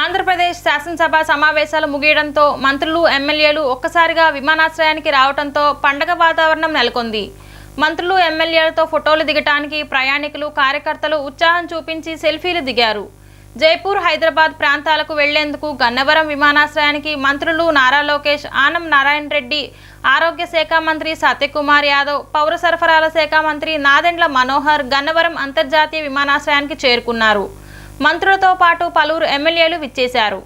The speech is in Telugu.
ఆంధ్రప్రదేశ్ శాసనసభ సమావేశాలు ముగియడంతో మంత్రులు ఎమ్మెల్యేలు ఒక్కసారిగా విమానాశ్రయానికి రావడంతో పండగ వాతావరణం నెలకొంది. మంత్రులు ఎమ్మెల్యేలతో ఫోటోలు దిగటానికి ప్రయాణికులు కార్యకర్తలు ఉత్సాహం చూపించి సెల్ఫీలు దిగారు. జైపూర్ హైదరాబాద్ ప్రాంతాలకు వెళ్ళేందుకు గన్నవరం విమానాశ్రయానికి మంత్రులు నారా లోకేష్ ఆనం నారాయణ రెడ్డి ఆరోగ్య శాఖ మంత్రి సత్యకుమార్ యాదవ్ పౌర సరఫరాల శాఖ మంత్రి నాదెండ్ల మనోహర్ గన్నవరం అంతర్జాతీయ విమానాశ్రయానికి చేరుకున్నారు. మంత్రులతో పాటు పలువురు ఎమ్మెల్యేలు విచ్చేశారు.